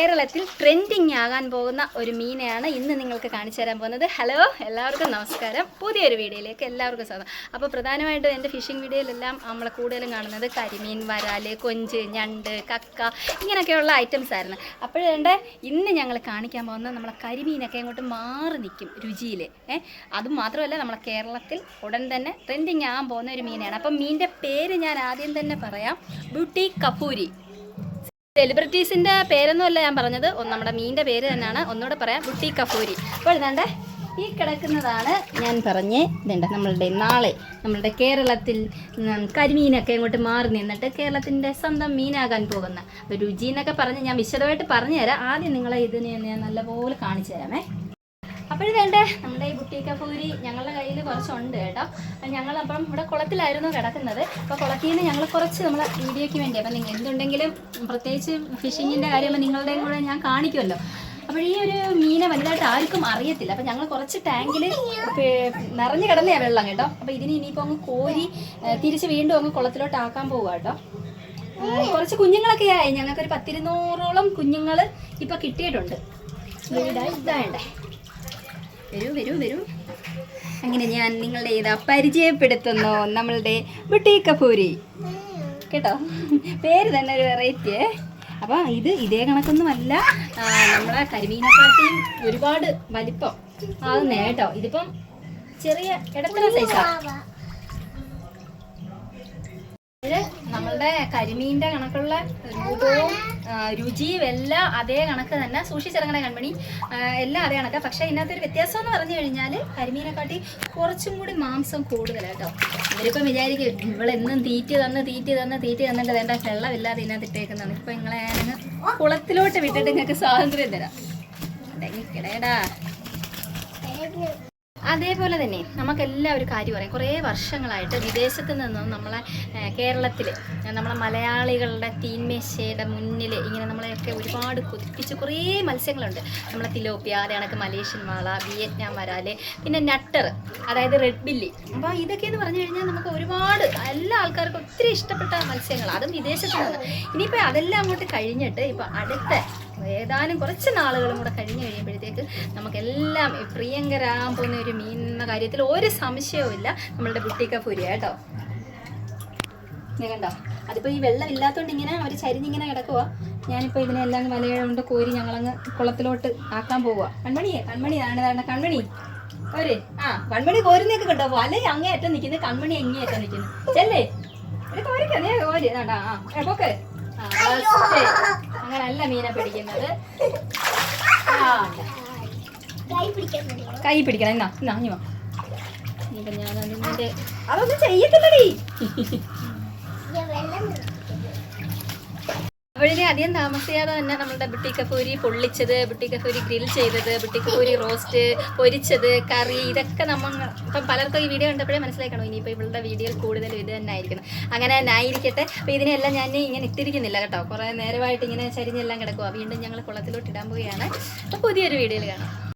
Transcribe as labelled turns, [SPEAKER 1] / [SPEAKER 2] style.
[SPEAKER 1] കേരളത്തിൽ ട്രെൻഡിങ് ആകാൻ പോകുന്ന ഒരു മീനെയാണ് ഇന്ന് നിങ്ങൾക്ക് കാണിച്ചു തരാൻ പോകുന്നത്. ഹലോ എല്ലാവർക്കും നമസ്കാരം. പുതിയൊരു വീഡിയോയിലേക്ക് എല്ലാവർക്കും സ്വാഗതം. അപ്പോൾ പ്രധാനമായിട്ടും എന്റെ ഫിഷിംഗ് വീഡിയോയിലെല്ലാം നമ്മൾ കൂടുതലും കാണുന്നത് കരിമീൻ വരാൽ കൊഞ്ച് ഞണ്ട് കക്ക ഇങ്ങനെയൊക്കെയുള്ള ഐറ്റംസ് ആയിരുന്നു. അപ്പോഴേണ്ട ഇന്ന് ഞങ്ങൾ കാണിക്കാൻ പോകുന്നത് നമ്മളെ കരിമീനൊക്കെ അങ്ങോട്ട് മാറി നിൽക്കും രുചിയിൽ ഏഹ് അതും മാത്രമല്ല നമ്മളെ കേരളത്തിൽ ഉടൻ തന്നെ ട്രെൻഡിങ് ആകാൻ പോകുന്ന ഒരു മീനാണ്. അപ്പം മീനിന്റെ പേര് ഞാൻ ആദ്യം തന്നെ പറയാം. ബ്യൂട്ടി കപ്പൂരി പേരൊന്നും അല്ല ഞാൻ പറഞ്ഞത്. നമ്മുടെ മീനിന്റെ പേര് തന്നെയാണ്. ഒന്നുകൂടെ പറയാം. കുട്ടി കഫൂരി. അപ്പോൾ ഇതാണ്ട് ഈ കിടക്കുന്നതാണ് ഞാൻ പറഞ്ഞ് ഇതുണ്ട് നമ്മളുടെ നാളെ നമ്മളുടെ കേരളത്തിൽ കരിമീനൊക്കെ ഇങ്ങോട്ട് മാറി നിന്നിട്ട് കേരളത്തിന്റെ സ്വന്തം മീനാകാൻ പോകുന്ന രുചി എന്നൊക്കെ പറഞ്ഞ് ഞാൻ വിശദമായിട്ട് പറഞ്ഞുതരാം. ആദ്യം നിങ്ങളെ ഇതിനെ ഞാൻ നല്ലപോലെ കാണിച്ചു തരാമേ അപ്പോഴത്തേണ്ടേ നമ്മുടെ ഈ ബുട്ടീക്ക പൂരി ഞങ്ങളുടെ കയ്യിൽ കുറച്ചുണ്ട് കേട്ടോ. ഞങ്ങൾ അപ്പം ഇവിടെ കുളത്തിലായിരുന്നു കിടക്കുന്നത്. അപ്പോൾ കുളത്തിൽ നിന്ന് ഞങ്ങൾ കുറച്ച് നമ്മളെ വീഡിയോയ്ക്ക് വേണ്ടി. അപ്പം നിങ്ങൾ എന്തുണ്ടെങ്കിലും പ്രത്യേകിച്ച് ഫിഷിങ്ങിന്റെ കാര്യം നിങ്ങളുടെയും കൂടെ ഞാൻ കാണിക്കുമല്ലോ. അപ്പോൾ ഈ ഒരു മീനെ വലുതായിട്ട് ആർക്കും അറിയത്തില്ല. അപ്പം ഞങ്ങൾ കുറച്ച് ടാങ്കിൽ നിറഞ്ഞു കിടന്നേ വെള്ളം കേട്ടോ. അപ്പോൾ ഇതിന് ഇനിയിപ്പോൾ അങ്ങ് കോരി തിരിച്ച് വീണ്ടും അങ്ങ് കുളത്തിലോട്ട് ആക്കാൻ പോവുക കേട്ടോ. കുറച്ച് കുഞ്ഞുങ്ങളൊക്കെ ആയി. ഞങ്ങൾക്കൊരു പത്തിരുന്നൂറോളം കുഞ്ഞുങ്ങൾ ഇപ്പം കിട്ടിയിട്ടുണ്ട്. ഇതാണ്ടേ വരൂ വരൂ വരൂ. അങ്ങനെ ഞാൻ നിങ്ങളുടെ ഇതാ പരിചയപ്പെടുത്തുന്നു. നമ്മളുടെ ബുട്ടി കപൂരി. കേട്ടോ? പേര് തന്നെ ഒരു വെറൈറ്റി അപ്പോൾ ഇത് ഇതേ കണക്കൊന്നുമല്ല. നമ്മളെ കരിമീനെക്കാട്ടിയും ഒരുപാട് വലിപ്പം ആകുന്നേ കേട്ടോ. ഇതിപ്പം ചെറിയ ഇടത്തരം സൈസാണ് നമ്മളുടെ കരിമീന്റെ കണക്കുള്ള രൂപവും രുചിയും എല്ലാം അതേ കണക്ക് തന്നെ. സൂക്ഷിച്ചിറങ്ങണ കൺമണി. എല്ലാം അതേ കണക്ക്. പക്ഷേ ഇതിനകത്തൊരു വ്യത്യാസം എന്ന് പറഞ്ഞു കഴിഞ്ഞാൽ കരിമീനെക്കാട്ടി കുറച്ചും കൂടി മാംസം കൂടുതലാട്ടോ. ഇവരിപ്പം വിചാരിക്കും ഇവളെന്നും തീറ്റി തന്ന് തീറ്റി തന്ന് തീറ്റി തന്നിട്ട് വേണ്ട വെള്ളമില്ലാതെ ഇതിനകത്ത് ഇട്ടേക്കുന്നതാണ്. ഇപ്പം നിങ്ങളെ കുളത്തിലോട്ട് വിട്ടിട്ട് നിങ്ങൾക്ക് സ്വാതന്ത്ര്യം തരാം. കിടയടാ. അതേപോലെ തന്നെ നമുക്കെല്ലാവരും കാര്യം പറയാം കുറേ വർഷങ്ങളായിട്ട് വിദേശത്ത് നിന്നും നമ്മളെ കേരളത്തിൽ നമ്മളെ മലയാളികളുടെ തീന്മേശയുടെ മുന്നിൽ ഇങ്ങനെ നമ്മളെയൊക്കെ ഒരുപാട് കൊതിപ്പിച്ച് കുറേ മത്സ്യങ്ങളുണ്ട്. നമ്മളെ തിലോപ്പിയ അതേണക്ക് മലേഷ്യൻ വാള വിയറ്റ്നാം വരാൽ പിന്നെ നട്ടർ അതായത് റെഡ് ബില്ലി. അപ്പോൾ ഇതൊക്കെ എന്ന് പറഞ്ഞു കഴിഞ്ഞാൽ നമുക്ക് ഒരുപാട് എല്ലാ ആൾക്കാർക്കും ഒത്തിരി ഇഷ്ടപ്പെട്ട മത്സ്യങ്ങൾ അതും വിദേശത്ത് നിന്ന്. ഇനിയിപ്പോൾ അതെല്ലാം അങ്ങോട്ട് കഴിഞ്ഞിട്ട് ഇപ്പോൾ അടുത്ത ഏതാനും കുറച്ച് നാളുകളും കൂടെ കഴിഞ്ഞ് കഴിയുമ്പോഴത്തേക്ക് നമുക്കെല്ലാം പ്രിയങ്കരാൻ പോകുന്ന ഒരു മീൻ എന്ന കാര്യത്തിൽ ഒരു സംശയവും ഇല്ല നമ്മളുടെ ബുട്ടിക്ക പുരി കേട്ടോ. കണ്ടോ? അതിപ്പോൾ ഈ വെള്ളം ഇല്ലാത്തതുകൊണ്ട് ഇങ്ങനെ അവർ ചരിഞ്ഞിങ്ങനെ കിടക്കുക ഞാനിപ്പോൾ ഇതിനെല്ലാം വലയുകൊണ്ട് കോരി ഞങ്ങളങ്ങ് കുളത്തിലോട്ട് ആക്കാൻ പോവുക കൺമണിയെ കൺമണി ഇതാണ് കൺമണി. ഒരു ആ കൺമണി കോരുന്നൊക്കെ കണ്ടോ? വല അങ്ങേയറ്റം നിൽക്കുന്നു കൺമണി അങ്ങേയറ്റം നിൽക്കുന്നു ചെല്ലേ? ഒരു കോരിക്ക? നീ കോരി. ആ ഓക്കെ ആ, അങ്ങനല്ല മീനെ പിടിക്കുന്നത്. കൈ പിടിക്കണം. എന്നാ എന്നാ ഇനി വാ. ഇനിയിപ്പം ഞാൻ അതിന്റെ അതൊന്നും ചെയ്യത്തില്ലടി. അപ്പോഴിനി അധികം താമസിയാതെ തന്നെ നമ്മുടെ ബുട്ടിക്കപ്പൂരി പൊള്ളിച്ചത് ബുട്ടിക്കപ്പൂരി ഗ്രിൽ ചെയ്തത് ബുട്ടിക്കപ്പൂരി റോസ്റ്റ് പൊരിച്ചത് കറി ഇതൊക്കെ നമ്മൾ ഇപ്പം പലർക്കും ഈ വീഡിയോ കണ്ടപ്പോഴേ മനസ്സിലാക്കണം ഇനിയിപ്പോൾ ഇവളുടെ വീഡിയോയിൽ കൂടുതൽ ഇത് തന്നെ ആയിരിക്കണം. അങ്ങനെ തന്നെ ആയിരിക്കട്ടെ. അപ്പോൾ ഇതിനെല്ലാം ഞാൻ ഇങ്ങനെ ഇട്ടിരിക്കുന്നില്ല കേട്ടോ. കുറേ നേരമായിട്ട് ഇങ്ങനെ ചരിഞ്ഞെല്ലാം കിടക്കുക വീണ്ടും ഞങ്ങൾ കുളത്തിലോട്ട് ഇടാൻ പോവുകയാണ്. അപ്പോൾ പുതിയൊരു വീഡിയോയിൽ കാണാം.